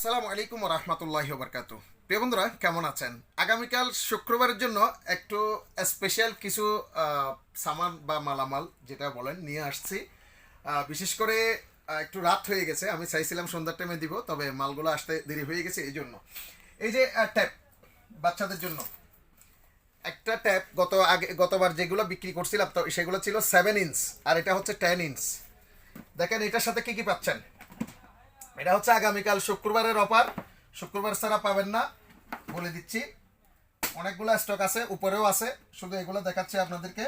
আসসালামু আলাইকুম রহমতুল্লাহ বরকাত প্রিয় বন্ধুরা, কেমন আছেন? আগামীকাল শুক্রবারের জন্য একটু স্পেশাল কিছু সামান বা মালামাল যেটা বলেন নিয়ে আসছি। বিশেষ করে একটু রাত হয়ে গেছে, আমি চাইছিলাম সন্ধ্যার টাইমে দিব, তবে মালগুলো আসতে দেরি হয়ে গেছে এই জন্য। এই যে ট্যাপ বাচ্চাদের জন্য। একটা ট্যাপ গত আগে, গতবার যেগুলো বিক্রি করছিলাম, তো সেগুলো ছিল সেভেন ইঞ্চ আর এটা হচ্ছে টেন ইঞ্চ দেখেন, এটার সাথে কি কি পাচ্ছেন? এটা হচ্ছে আগামীকাল শুক্রবারের অফার। শুক্রবার ছাড়া পাবেন না, বলে দিচ্ছি। অনেকগুলো স্টক আছে, উপরেও আছে। শুধু এগুলো দেখাচ্ছি আপনাদেরকে।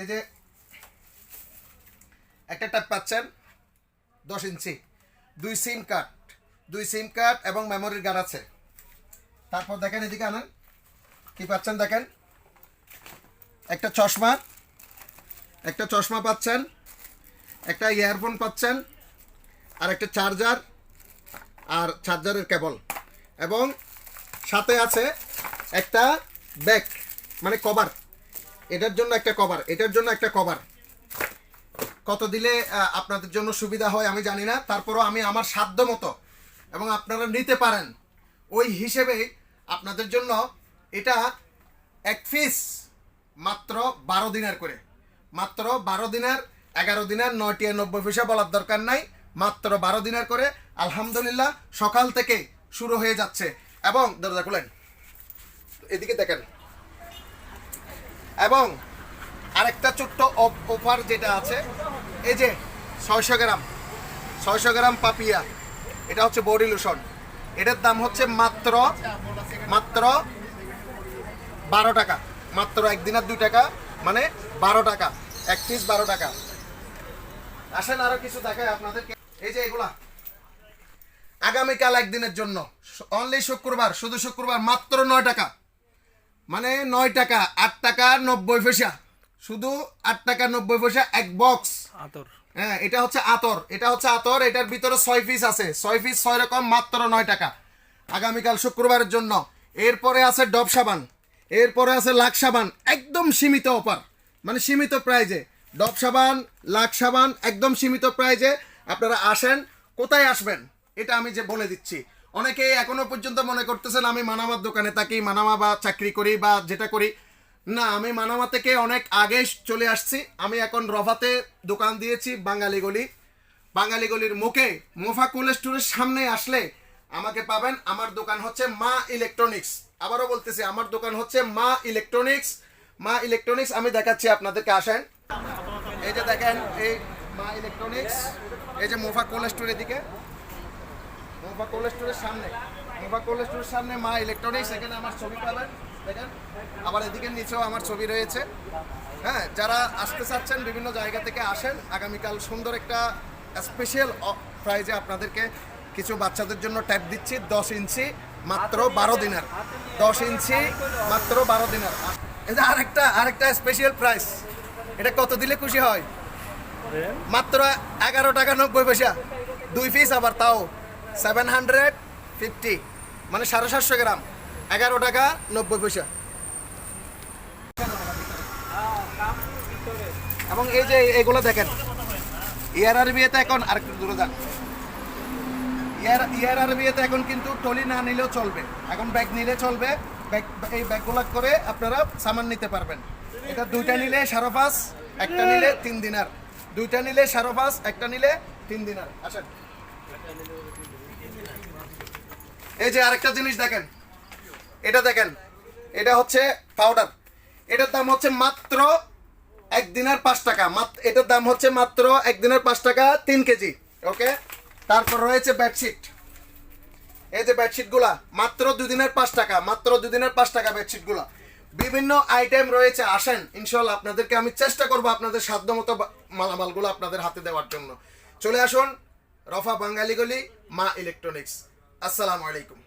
এই যে একটা ট্যাপ পাচ্ছেন, দশ ইঞ্চি। দুই সিম কার্ড দুই সিম কার্ড এবং মেমোরির গার্ড আছে। তারপর দেখেন এদিকে আনেন। কি পাচ্ছেন দেখেন? একটা চশমা একটা চশমা পাচ্ছেন, একটা ইয়ারফোন পাচ্ছেন আর একটা চার্জার আর চার্জারের কেবল এবং সাথে আছে একটা ব্যাগ মানে কভার এটার জন্য একটা কভার এটার জন্য একটা কভার কত দিলে আপনাদের জন্য সুবিধা হয় আমি জানি না, তারপরও আমি আমার সাধ্য মতো এবং আপনারা নিতে পারেন। ওই হিসেবে আপনাদের জন্য এটা এক পিস মাত্র বারো দিনের করে। মাত্র বারো দিনের, এগারো দিনের, নয়টি নব্বই পয়সা বলার দরকার নাই। মাত্র বারো দিনের করে আলহামদুলিল্লাহ সকাল থেকে শুরু হয়ে যাচ্ছে। এবং দরজা খুলেন। এদিকে দেখেন। এবং আরেকটা ছোট্ট অফার যেটা আছে, এই যে ছয়শো গ্রাম। ছয়শো গ্রাম পাপিয়া। এটা হচ্ছে বডি লোশন এটার দাম হচ্ছে মাত্র মাত্র বারো টাকা। মাত্র একদিন আর দুই টাকা মানে বারো টাকা। এক পিস বারো টাকা। আসেন আরও কিছু দেখায় আপনাদেরকে। এই যে এগুলা। আগামীকাল একদিনের জন্য। অনলি শুক্রবার শুধু শুক্রবার মাত্র নয় টাকা। মানে নয় টাকা আট টাকা নব্বই পয়সা। শুধু আট টাকা নব্বই পয়সা এক বক্স আতর। হ্যাঁ এটা হচ্ছে আতর। এটা হচ্ছে আতর এটার ভিতরে ছয় পিস আছে। ছয় পিস ছয় রকম মাত্র নয় টাকা। আগামীকাল শুক্রবারের জন্য। এরপরে আছে ডব সাবান। এরপরে আছে লাখ সাবান। একদম সীমিত অফার। মানে সীমিত প্রাইজে ডব সাবান লাখ সাবান একদম সীমিত প্রাইজে আপনারা আসেন, কোথায় আসবেন? এটা আমি যে বলে দিচ্ছি। অনেকে এখনও পর্যন্ত মনে করতেছেন, আমি মানামার দোকানে থাকি, মানামা বা চাকরি করি বা যেটা করি। না, আমি মানামা থেকে অনেক আগে চলে আসছি। আমি এখন রফাতে দোকান দিয়েছি, বাঙালি গলি। বাঙালি গলির মুখে মোফা কোল্ড স্টোরের সামনে আসলে আমাকে পাবেন। আমার দোকান হচ্ছে মা ইলেকট্রনিক্স। আবারও বলতেছি, আমার দোকান হচ্ছে মা ইলেকট্রনিক্স। মা ইলেকট্রনিক্স, আমি দেখাচ্ছি আপনাদেরকে, আসেন। এই যে দেখেন, এই মা ইলেকট্রনিক্স এই যে মোফা কোল্ড স্টোরের দিকে। মোফা কোল্ড স্টোরের সামনে। মোফা কোল্ড স্টোরের সামনে মা ইলেকট্রনিক্স এখানে আমার ছবি পাবেন। দেখেন, আবার এদিকে নিচেও আমার ছবি রয়েছে। হ্যাঁ যারা আসতে চাচ্ছেন, বিভিন্ন জায়গা থেকে আসেন, আগামীকাল সুন্দর একটা স্পেশাল প্রাইজে আপনাদেরকে কিছু বাচ্চাদের জন্য ট্যাপ দিচ্ছি, দশ ইঞ্চি মাত্র বারো দিনের। দশ ইঞ্চি মাত্র বারো দিনের। এটা আরেকটা আরেকটা স্পেশাল প্রাইস এটা কত দিলে খুশি হয়? মাত্র এগারো টাকা নব্বই পয়সা। দুই পিস আবার তাও সেভেন হান্ড্রেড ফিফটি মানে সাড়ে সাতশো গ্রাম। এগারো টাকা নব্বই পয়সা। এবং এই যে এগুলো দেখেন, ইয়ার আর বিয়েতে এখন আর দূরে যান। ইয়ার ইয়ার আর বিয়েতে এখন কিন্তু টলি না নিলেও চলবে। এখন ব্যাগ নিলে চলবে। ব্যাগ এই ব্যাগগুলো করে আপনারা সামান নিতে পারবেন। এটা দুইটা নিলে সাড়ে পাঁচ, একটা নিলে তিন দিনার। দুইটা নিলে সাড়ে পাঁচ একটা নিলে তিন দিনার। আসেন। এই যে আরেকটা জিনিস দেখেন। এটা দেখেন। এটা হচ্ছে পাউডার এটার দাম হচ্ছে মাত্র একদিনের পাঁচ টাকা। এটার দাম হচ্ছে মাত্র একদিনের পাঁচ টাকা, তিন কেজি। ওকে? তারপর রয়েছে বেডশিট এই যে বেডশিটগুলা মাত্র দুদিনের পাঁচ টাকা, মাত্র দুদিনের পাঁচ টাকা বেডশিটগুলা বিভিন্ন আইটেম রয়েছে, আসেন ইনশাল্লাহ আপনাদেরকে আমি চেষ্টা করব আপনাদের সাধ্য মতো বা- মালামালগুলো আপনাদের হাতে দেওয়ার জন্য। চলে আসুন, রফা বাঙালি গলি, মা ইলেকট্রনিক্স। আসসালামু আলাইকুম।